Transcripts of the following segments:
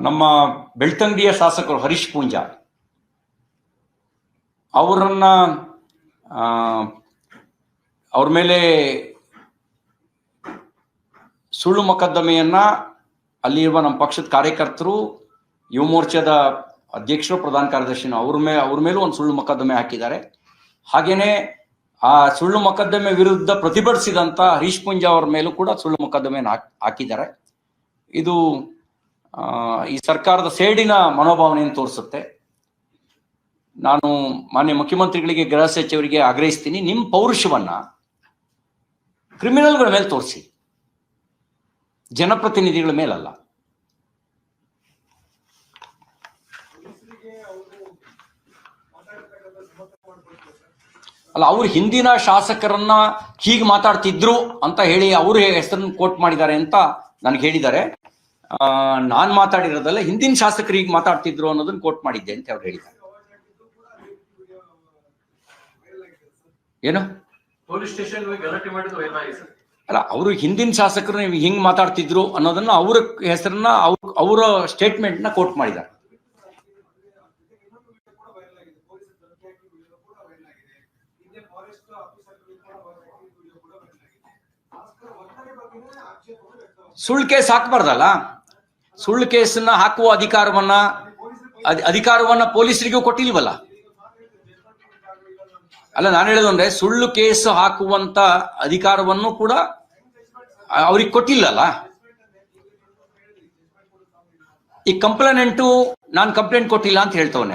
ನಮ್ಮ ಬೆಳ್ತಂಗಡಿಯ ಶಾಸಕರು ಹರೀಶ್ ಪೂಂಜಾ. ಅವರನ್ನ ಅವ್ರ ಮೇಲೆ ಸುಳ್ಳು ಮೊಕದ್ದಮೆಯನ್ನ ಅಲ್ಲಿರುವ ನಮ್ಮ ಪಕ್ಷದ ಕಾರ್ಯಕರ್ತರು, ಯುವ ಮೋರ್ಚಾದ ಅಧ್ಯಕ್ಷರು, ಪ್ರಧಾನ ಕಾರ್ಯದರ್ಶಿನ ಅವ್ರ ಮೇ, ಅವ್ರ ಮೇಲೂ ಒಂದು ಸುಳ್ಳು ಮೊಕದ್ದಮೆ ಹಾಕಿದ್ದಾರೆ. ಹಾಗೇನೆ ಆ ಸುಳ್ಳು ಮೊಕದ್ದಮೆ ವಿರುದ್ಧ ಪ್ರತಿಭಟಿಸಿದಂತ ಹರೀಶ್ ಪುಂಜಾ ಅವ್ರ ಮೇಲೂ ಕೂಡ ಸುಳ್ಳು ಮೊಕದ್ದಮೆಯನ್ನು ಹಾಕ್- ಹಾಕಿದ್ದಾರೆ. ಇದು ಈ ಸರ್ಕಾರದ ಸೇಡಿನ ಮನೋಭಾವನೆಯನ್ನು ತೋರಿಸುತ್ತೆ. ನಾನು ಮಾನ್ಯ ಮುಖ್ಯಮಂತ್ರಿಗಳಿಗೆ, ಗೃಹ ಸಚಿವರಿಗೆ ಆಗ್ರಹಿಸ್ತೀನಿ ನಿಮ್ಮ ಪೌರುಷವನ್ನ ಕ್ರಿಮಿನಲ್ಗಳ ಮೇಲೆ ತೋರಿಸಿ. ಜನಪ್ರತಿನಿಧಿಗಳ ಮೇಲಲ್ಲ. ಅಲ್ಲ, ಅವ್ರು ಹಿಂದಿನ ಶಾಸಕರನ್ನ ಹೀಗೆ ಮಾತಾಡ್ತಿದ್ರು ಅಂತ ಹೇಳಿ ಅವರು ಹೆಸರನ್ನು ಕೋಟ್ ಮಾಡಿದ್ದಾರೆ ಅಂತ ನನಗೆ ಹೇಳಿದ್ದಾರೆ. ನಾನ್ ಮಾತಾಡಿರೋದಲ್ಲ ಹಿಂದಿನ ಶಾಸಕರಿಗೆ ಮಾತಾಡ್ತಿದ್ರು ಅನ್ನೋದನ್ನ ಕೋಟ್ ಮಾಡಿದ್ದೆ ಅಂತ ಅವ್ರು ಹೇಳಿದ್ದಾರೆ. ಏನು? ಪೊಲೀಸ್ ಸ್ಟೇಷನ್ ಗಲಾಟೆ ಮಾಡಿದ್ರು ಏನಾಗಿದೆ ಸರ್? ಅಲ್ಲ ಅವರು ಹಿಂದಿನ ಶಾಸಕರು ನೀವು ಹಿಂಗ್ ಮಾತಾಡ್ತಿದ್ರು ಅನ್ನೋದನ್ನ ಅವ್ರ ಹೆಸರನ್ನ ಅವ್ರ ಅವರ ಸ್ಟೇಟ್ಮೆಂಟ್ನ ಕೋಟ್ ಮಾಡಿದ್ದಾರೆ. ಸುಳ್ಳು ಕೇಸ್ ಹಾಕ್ಬಾರ್ದಲ್ಲ? ಸುಳ್ಳು ಕೇಸನ್ನ ಹಾಕುವ ಅಧಿಕಾರವನ್ನ, ಅಧಿ- ಅಧಿಕಾರವನ್ನ ಪೊಲೀಸರಿಗೂ ಕೊಟ್ಟಿಲ್ವಲ್ಲ? ಅಲ್ಲ, ನಾನು ಹೇಳೋದು ಅಂದ್ರೆ ಸುಳ್ಳು ಕೇಸ್ ಹಾಕುವಂತ ಅಧಿಕಾರವನ್ನು ಕೂಡ ಅವ್ರಿಗೆ ಕೊಟ್ಟಿಲ್ಲಲ್ಲ? ಈ ಕಂಪ್ಲೇನೆಂಟು ನಾನು ಕಂಪ್ಲೇಂಟ್ ಕೊಟ್ಟಿಲ್ಲ ಅಂತ ಹೇಳ್ತವನೆ.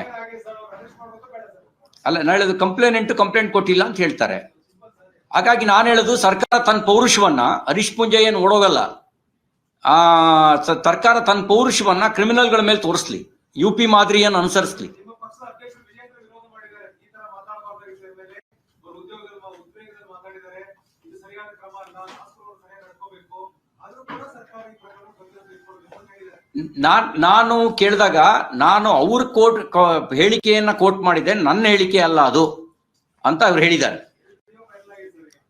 ಅಲ್ಲ, ನಾನು ಹೇಳೋದು ಕಂಪ್ಲೇನೆಂಟು ಕಂಪ್ಲೇಂಟ್ ಕೊಟ್ಟಿಲ್ಲ ಅಂತ ಹೇಳ್ತಾರೆ. ಹಾಗಾಗಿ ನಾನು ಹೇಳೋದು ಸರ್ಕಾರ ತನ್ನ ಪೌರುಷವನ್ನ, ಹರೀಶ್ ಪುಂಜೆ ಏನು ಓಡೋಗಲ್ಲ. ಆ ಸರ್ಕಾರ ತನ್ನ ಪೌರುಷವನ್ನ ಕ್ರಿಮಿನಲ್ಗಳ ಮೇಲೆ ತೋರಿಸ್ಲಿ. ಯು ಪಿ ಮಾದರಿಯನ್ನು ಅನುಸರಿಸ್ಲಿ. ನಾನ್ ಕೇಳಿದಾಗ, ನಾನು ಅವ್ರ ಕೋಟ್ ಹೇಳಿಕೆಯನ್ನ ಕೋಟ್ ಮಾಡಿದೆ ನನ್ನ ಹೇಳಿಕೆ ಅಲ್ಲ ಅದು, ಅಂತ ಅವ್ರು ಹೇಳಿದ್ದಾರೆ.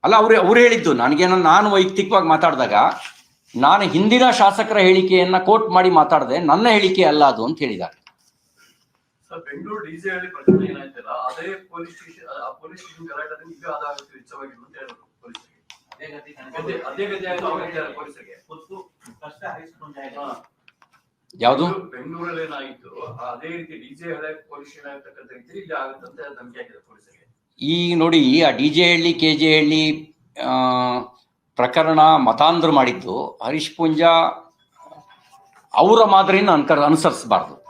ಅಲ್ಲ, ಅವ್ರು ಅವ್ರು ಹೇಳಿದ್ದು, ನನಗೇನ, ನಾನು ವೈಯಕ್ತಿಕವಾಗಿ ಮಾತಾಡಿದಾಗ ನಾನು ಹಿಂದಿನ ಶಾಸಕರ ಹೇಳಿಕೆಯನ್ನ ಕೋಟ್ ಮಾಡಿ ಮಾತಾಡದೆ ನನ್ನ ಹೇಳಿಕೆ ಅಲ್ಲ ಅದು ಅಂತ ಹೇಳಿದ್ದಾರೆ. ಯಾವುದು? ಬೆಂಗಳೂರಲ್ಲಿ ಏನಾಗಿತ್ತು ಅದೇ ರೀತಿ ಡಿಜೆ ಹಳೆ ಪೊಲೀಸ್ ಸ್ಟೇಷನ್ ಆಗಿರ್ತಕ್ಕಂಥ ರೀತಿ ಇಲ್ಲಿ ಆಗುತ್ತೆ ಅಂತ ಧಮಕಿ ಹಾಕಿದೆ ಪೊಲೀಸರಿಗೆ ಈ ನೋಡಿ ಆ ಡಿಜೆ ಹಳ್ಳಿ ಕೆ ಜೆ ಹಳ್ಳಿ ಆ, ಪ್ರಕರಣ ಮತಾಂಧ್ರ ಮಾಡಿದ್ದು ಹರೀಶ್ ಪೂಂಜಾ ಅವರ ಮಾದರಿಯನ್ನು ಅನ್ಕರ್ ಅನುಸರಿಸಬಾರ್ದು.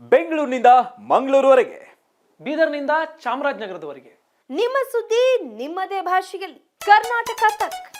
ಬೆಂಗಳೂರಿನಿಂದ ಮಂಗಳೂರುವರೆಗೆ. ಬೀದರ್ನಿಂದ ಚಾಮರಾಜನಗರದವರೆಗೆ. ನಿಮ್ಮ ಸುದ್ದಿ ನಿಮ್ಮದೇ ಭಾಷೆಯಲ್ಲಿ. ಕರ್ನಾಟಕ ತಕ್.